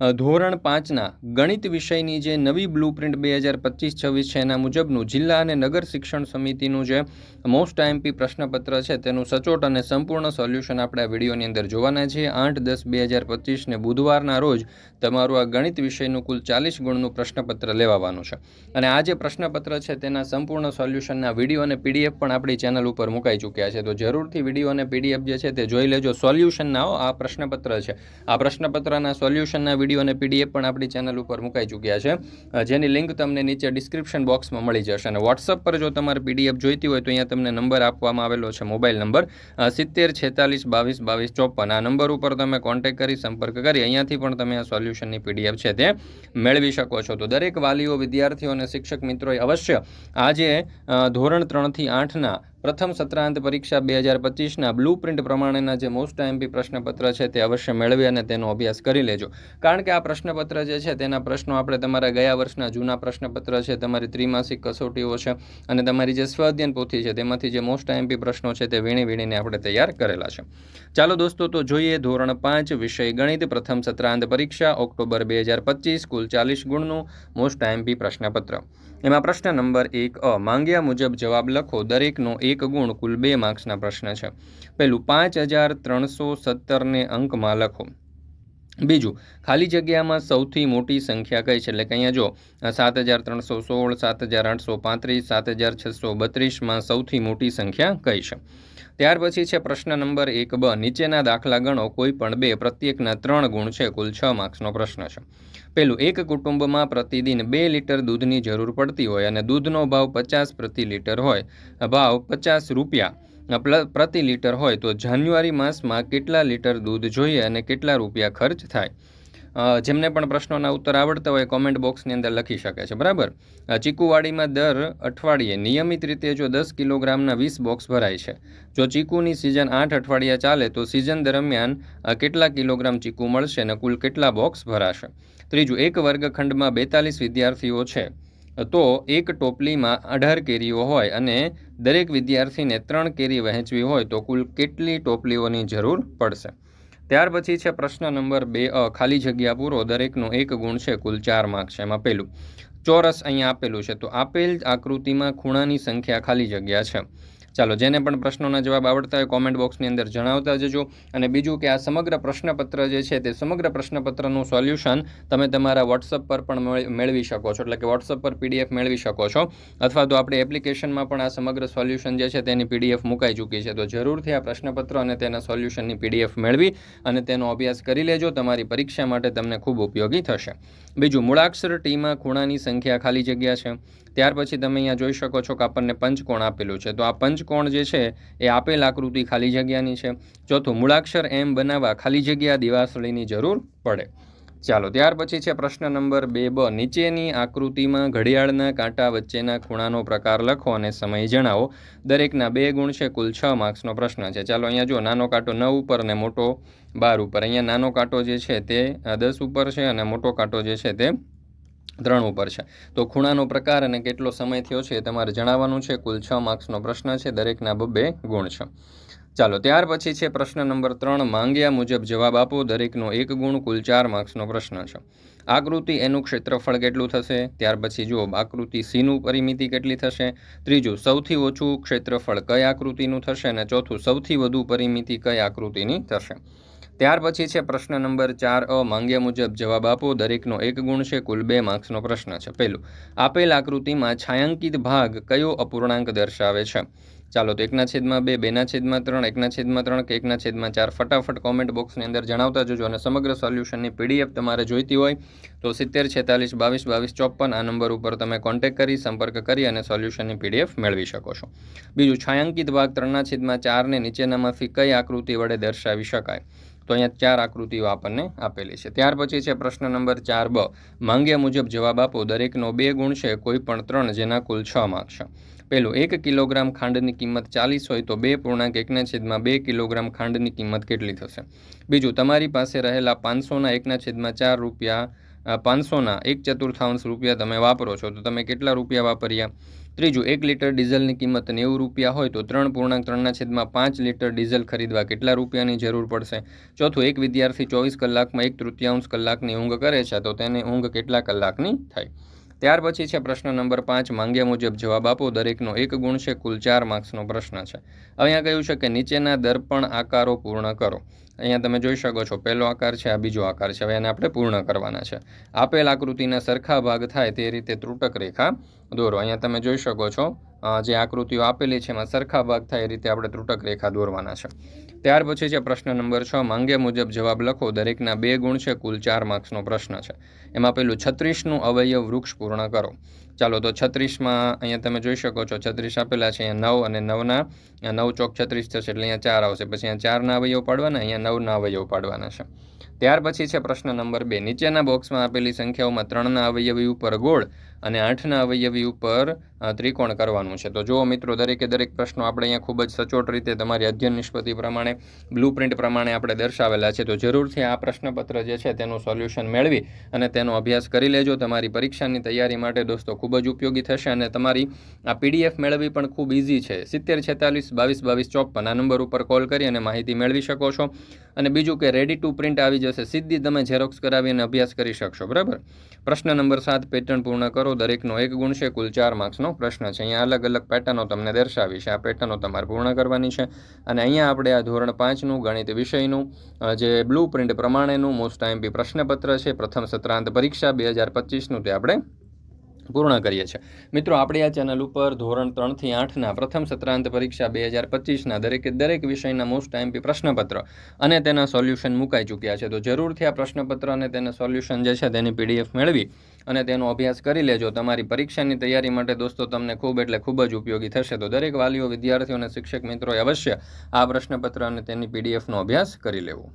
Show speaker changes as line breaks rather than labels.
ધોરણ પાંચના ગણિત વિષયની જે નવી બ્લુ પ્રિન્ટ બે હજાર પચીસ છવ્વીસ છે એના મુજબનું જિલ્લા અને નગર શિક્ષણ સમિતિનું જે મોસ્ટ આઈએમપી પ્રશ્નપત્ર છે તેનું સચોટ અને સંપૂર્ણ સોલ્યુશન આપણે આ વિડીયોની અંદર જોવાના છીએ. આઠ દસ બે હજાર પચીસને બુધવારના રોજ તમારું આ ગણિત વિષયનું કુલ ચાલીસ ગુણનું પ્રશ્નપત્ર લેવાવાનું છે. અને આ જે પ્રશ્નપત્ર છે તેના સંપૂર્ણ સોલ્યુશનના વીડિયો અને પીડીએફ પણ આપણી ચેનલ ઉપર મુકાઈ ચૂક્યા છે. તો જરૂરથી વીડિયો અને પીડીએફ જે છે તે જોઈ લેજો. સોલ્યુશનના આ પ્રશ્નપત્ર છે. આ પ્રશ્નપત્રના સોલ્યુશનના વીડિયો અને પીડીએફ પણ આપણી ચેનલ ઉપર મુકાઈ ચૂક્યા છે. જેની લિંક તમને નીચે ડિસ્ક્રિપ્શન બોક્સમાં મળી જશે અને વોટ્સઅપ પર જો તમારે પીડીએફ જોઈતી હોય તો અહીંયા તમને નંબર આપવામાં આવેલો છે મોબાઈલ નંબર. સિત્તેર, છેતાલીસ, બાવીસ બાવીસ, ચોપન આ નંબર ઉપર તમે કોન્ટેક્ટ કરી, સંપર્ક કરી અહીંયાથી પણ તમે આ સોલ્યુશનની પીડીએફ છે તે મેળવી શકો છો. તો દરેક વાલીઓ, વિદ્યાર્થીઓ અને શિક્ષક મિત્રોએ અવશ્ય આજે ધોરણ ત્રણથી આઠના પ્રથમ સત્રાંત પરીક્ષા બે હજાર પચીસના બ્લુ પ્રિન્ટ પ્રમાણેના જે મોસ્ટ આઈએમપી પ્રશ્નપત્ર છે તે અવશ્ય મેળવી અને તેનો અભ્યાસ કરી લેજો. કારણ કે આ પ્રશ્નપત્ર જે છે તેના પ્રશ્નો આપણે તમારા ગયા વર્ષના જૂના પ્રશ્નપત્ર છે, તમારી ત્રિમાસિક કસોટીઓ છે અને તમારી જે સ્વાધ્યન પોથી છે તેમાંથી જે મોસ્ટ આઈએમપી પ્રશ્નો છે તે વીણી વીણીને આપણે તૈયાર કરેલા છે. ચાલો દોસ્તો તો જોઈએ ધોરણ પાંચ વિષય ગણિત. પ્રથમ સત્રાંત પરીક્ષા ઓક્ટોબર બે હજાર પચીસ, કુલ ચાલીસ ગુણનું મોસ્ટ આઈએમપી પ્રશ્નપત્ર. એમાં પ્રશ્ન નંબર એક અ, માંગ્યા મુજબ જવાબ લખો દરેકનો એક ગુણ કુલ બે માર્ક્સના પ્રશ્ન છે. પહેલું, પાંચ હજાર ત્રણસો સત્તરને અંકમાં લખો. બીજું, ખાલી જગ્યામાં સૌથી મોટી સંખ્યા કઈ છે? એટલે કે અહીંયા જો, સાત હજાર ત્રણસો સોળ, સાત હજાર આઠસો પાંત્રીસ, સાત હજાર છસો બત્રીસમાં સૌથી મોટી સંખ્યા કઈ છે? ત્યાર પછી છે પ્રશ્ન નંબર એક બ. નીચેના દાખલા ગણો કોઈ પણ બે, પ્રત્યેકના ત્રણ ગુણ છે, કુલ છ માર્ક્સનો પ્રશ્ન છે. પેલું, એક કુટુંબમાં પ્રતિદિન બે લીટર દૂધની જરૂર પડતી હોય અને દૂધનો ભાવ પચાસ પ્રતિ લીટર હોય. ભાવ પચાસ રૂપિયા. પ્રતિ લીટર હોય તો જાન્યુઆરી માસમાં કેટલા લીટર દૂધ જોઈએ અને કેટલા રૂપિયા ખર્ચ થાય? જેમને પણ પ્રશ્નોના ઉત્તર આવડતા હોય કોમેન્ટ બોક્સની અંદર લખી શકે છે. બરાબર? ચીકુવાડીમાં દર અઠવાડિયે નિયમિત રીતે જો દસ કિલોગ્રામના વીસ બોક્સ ભરાય છે. જો ચીકુની સિઝન આઠ અઠવાડિયા ચાલે, તો સિઝન દરમિયાન કેટલા કિલોગ્રામ ચીકુ મળશે અને કુલ કેટલા બોક્સ ભરાશે? ત્રીજું, એક વર્ગખંડમાં બેતાલીસ વિદ્યાર્થીઓ છે. તો એક ટોપલીમાં અઢાર કેરીઓ હોય અને દરેક વિદ્યાર્થીને ત્રણ કેરી વહેંચવી હોય, તો કુલ કેટલી ટોપલીઓની જરૂર પડશે? ત્યાર પછી છે પ્રશ્ન નંબર બે, અ, ખાલી જગ્યા પૂરો, દરેકનો એક ગુણ છે, કુલ ચાર માર્ક છે, એમાં પહેલું. ચોરસ અહીંયા આપેલું છે, તો આપેલ આકૃતિમાં ખૂણાની સંખ્યા ખાલી જગ્યા છે. ચાલો, જેને પણ પ્રશ્નોના જવાબ આવડતા હોય કોમેન્ટ બોક્સની અંદર જણાવતા જજો. અને બીજું કે આ સમગ્ર પ્રશ્નપત્ર જે છે તે સમગ્ર પ્રશ્નપત્રનું સોલ્યુશન તમે તમારા વોટ્સઅપ પર પણ મેળ- મેળવી શકો છો. એટલે કે વોટ્સઅપ પર પીડીએફ મેળવી શકો છો. અથવા તો આપણે એપ્લિકેશનમાં પણ આ સમગ્ર સોલ્યુશન જે છે તેની પીડીએફ મુકાઈ ચૂકી છે. તો જરૂરથી આ પ્રશ્નપત્ર અને તેના સોલ્યુશનની પીડીએફ મેળવી અને તેનો અભ્યાસ કરી લેજો. તમારી પરીક્ષા માટે તમને ખૂબ ઉપયોગી થશે. બીજું, મૂળાક્ષર ટીમાં ખૂણાની સંખ્યા ખાલી જગ્યા છે. ત્યાર પછી તમે અહીંયા જોઈ શકો છો કે આપણને પંચકોણ આપેલું છે. તો આ પંચકોણ જે છે એ આપેલ આકૃતિ ખાલી જગ્યાની છે. ચોથું, મૂળાક્ષર એમ બનાવવા ખાલી જગ્યા દિવાસળીની જરૂર પડે. ચાલો, ત્યાર પછી છે પ્રશ્ન નંબર બે બ. નીચેની આકૃતિમાં ઘડિયાળના કાંટા વચ્ચેના ખૂણાનો પ્રકાર લખો અને સમય જણાવો. દરેકના બે ગુણ છે, કુલ છ માર્ક્સનો પ્રશ્ન છે. ચાલો, અહીંયા જો નાનો કાંટો નવ ઉપર અને મોટો બાર ઉપર. અહીંયા નાનો કાંટો જે છે તે દસ ઉપર છે અને મોટો કાંટો જે છે તે ત્રણ ઉપર છે. તો ખૂણાનો પ્રકાર અને કેટલો સમય થયો છે એ તમારે જણાવવાનું છે. કુલ છ માર્ક્સનો પ્રશ્ન છે. દરેકના બબ્બે ગુણ છે. ચાલો, ત્યાર પછી છે પ્રશ્ન નંબર ત્રણ. માંગ્યા મુજબ જવાબ આપો. દરેકનો એક ગુણ, કુલ ચાર માર્ક્સનો પ્રશ્ન છે. આકૃતિ એનું ક્ષેત્રફળ કેટલું થશે? ત્યાર પછી જુઓ, આકૃતિ સીનું પરિમિતિ કેટલી થશે? ત્રીજું, સૌથી ઓછું ક્ષેત્રફળ કઈ આકૃતિનું થશે? અને ચોથું, સૌથી વધુ પરિમિતિ કઈ આકૃતિની થશે? ત્યાર પછી છે પ્રશ્ન નંબર ચાર, અ, માંગ્યા મુજબ જવાબ આપો. દરેકનો એક ગુણ છે, કુલ બે માર્ક્સનો પ્રશ્ન છે. પહેલું, આપેલ આકૃતિમાં છાયાંકિત ભાગ કયો અપૂર્ણાંક દર્શાવે છે? ચાલો તો એકના છેદમાં બે, બેના છેદમાં ત્રણ, એકના છેદમાં ત્રણ કે એકના છેદમાં ચાર? ફટાફટ કોમેન્ટ બોક્સની અંદર જણાવતા જજો અને સમગ્ર સોલ્યુશનની પીડીએફ તમારે જોઈતી હોય તો સિત્તેર, છેતાલીસ, બાવીસ બાવીસ, ચોપન આ નંબર ઉપર તમે કોન્ટેક કરી, સંપર્ક કરી અને સોલ્યુશનની પીડીએફ મેળવી શકો છો. બીજું, છાયાંકિત ભાગ ત્રણના છેદમાં ચારને નીચેનામાંથી કઈ આકૃતિ વડે દર્શાવી શકાય? તો અહીંયા ચાર આકૃતિઓ આપણને આપેલી છે. ત્યાર પછી છે પ્રશ્ન નંબર ચાર બ. માંગ્યા મુજબ જવાબ આપો. દરેકનો બે ગુણ છે, કોઈ પણ ત્રણ જેના કુલ છ માર્ક છે. પહેલું, એક કિલોગ્રામ ખાંડની કિંમત ચાલીસ હોય તો બે પૂર્ણાંક એકના છેદમાં બે કિલોગ્રામ ખાંડની કિંમત કેટલી થશે? બીજું, તમારી પાસે રહેલા પાંચસોના એકના છેદમાં ચાર રૂપિયા પાંચસોના એક ચતુર્થાંશ રૂપિયા તમે વાપરો છો, તો તમે કેટલા રૂપિયા વાપર્યા? ત્રીજું, એક લીટર ડીઝલની કિંમત નેવું રૂપિયા હોય, તો ત્રણ પૂર્ણાંક ત્રણના છેદમાં પાંચ લીટર ડીઝલ ખરીદવા કેટલા રૂપિયાની જરૂર પડશે? ચોથું, એક વિદ્યાર્થી ચોવીસ કલાકમાં એક તૃતીયાંશ કલાકની ઊંઘ કરે છે, તો તેને ઊંઘ કેટલા કલાકની થાય? ત્યાર પછી છે પ્રશ્ન નંબર પાંચ, માંગ્યા મુજબ જવાબ આપો. દરેકનો એક ગુણ છે, કુલ ચાર માર્ક્સનો પ્રશ્ન છે. અહીંયા કહ્યું છે કે નીચેના દર્પણ આકારો પૂર્ણ કરો. અહીંયા તમે જોઈ શકો છો, પહેલો આકાર છે, આ બીજો આકાર છે. હવે એને આપણે પૂર્ણ કરવાના છે. આપેલ આકૃતિના સરખા ભાગ થાય તે રીતે ત્રુટક રેખા દોરો. અહીંયા તમે જોઈ શકો છો જે આકૃતિઓ આપેલી છે, એમાં સરખા ભાગ થાય એ રીતે આપણે ત્રુટક રેખા દોરવાના છે. ત્યાર પછી છે પ્રશ્ન નંબર છ, માંગે મુજબ જવાબ લખો. દરેકના બે ગુણ છે, કુલ ચાર માર્ક્સનો પ્રશ્ન છે. એમાં પેલું છત્રીસનું અવયવ વૃક્ષ પૂર્ણ કરો. ચાલો તો છત્રીસમાં અહીંયા તમે જોઈ શકો છો, છત્રીસ આપેલા છે, અહીંયા નવ અને નવના નવ ચોક છત્રીસ થશે એટલે અહીંયા ચાર આવશે. પછી અહીંયા ચારના અવયવ પાડવાના, અહીંયા નવના અવયવ પાડવાના છે. ત્યાર પછી છે પ્રશ્ન નંબર બે, નીચેના બોક્સમાં આપેલી સંખ્યાઓમાં ત્રણના અવયવી ઉપર ગોળ અને આઠના અવયવી ઉપર ત્રિકોણ કરવાનું છે. તો જુઓ મિત્રો, દરેકે દરેક પ્રશ્નો આપણે અહીંયા ખૂબ જ સચોટ રીતે તમારી અધ્યયન નિષ્પતિ પ્રમાણે, બ્લુ પ્રિન્ટ પ્રમાણે આપણે દર્શાવેલા છે. તો જરૂરથી આ પ્રશ્નપત્ર જે છે તેનું સોલ્યુશન મેળવી અને તેનો અભ્યાસ કરી લેજો. તમારી પરીક્ષાની તૈયારી માટે દોસ્તો ખૂબ જ ઉપયોગી થશે અને તમારી આ પીડીએફ મેળવવી પણ ખૂબ ઇઝી છે. સિત્તેર છેતાલીસ બાવીસ બાવીસ ચોપન આ નંબર ઉપર કોલ કરી અને માહિતી મેળવી શકો છો. અને બીજું કે રેડી ટુ પ્રિન્ટ આવી જશે. સીધી તમે ઝેરોક્સ કરાવી અને અભ્યાસ કરી શકશો. બરાબર? પ્રશ્ન નંબર સાત પેટર્ન પૂર્ણ કરો. દરેકનો એક ગુણ છે. કુલ ચાર માર્ક્સનો પ્રશ્ન છે. અહીંયા અલગ અલગ પેટર્નો તમને દર્શાવી છે. આ પેટર્નો તમારે પૂર્ણ કરવાની છે. અને અહીંયા આપણે આ ધોરણ પાંચનું ગણિત વિષયનું જે બ્લુ પ્રિન્ટ પ્રમાણેનું મોસ્ટ આઈએમપી પ્રશ્નપત્ર છે. પ્રથમ સત્રાંત પરીક્ષા બે હજાર પચીસનું તે આપણે પૂર્ણ કરીએ છીએ. મિત્રો, આપણે આ ચેનલ ઉપર ધોરણ ત્રણથી આઠના પ્રથમ સત્રાંત પરીક્ષા બે હજાર પચીસના દરેકે દરેક વિષયના મોસ્ટ ટાઈમપી પ્રશ્નપત્ર અને તેના સોલ્યુશન મુકાઈ ચૂક્યા છે. તો જરૂરથી આ પ્રશ્નપત્ર અને તેના સોલ્યુશન જે છે તેની પીડીએફ મેળવી અને તેનો અભ્યાસ કરી લેજો. તમારી પરીક્ષાની તૈયારી માટે દોસ્તો, તમને ખૂબ એટલે ખૂબ જ ઉપયોગી થશે. તો દરેક વાલીઓ, વિદ્યાર્થીઓ અને શિક્ષક મિત્રોએ અવશ્ય આ પ્રશ્નપત્ર અને તેની પીડીએફનો અભ્યાસ કરી લેવો.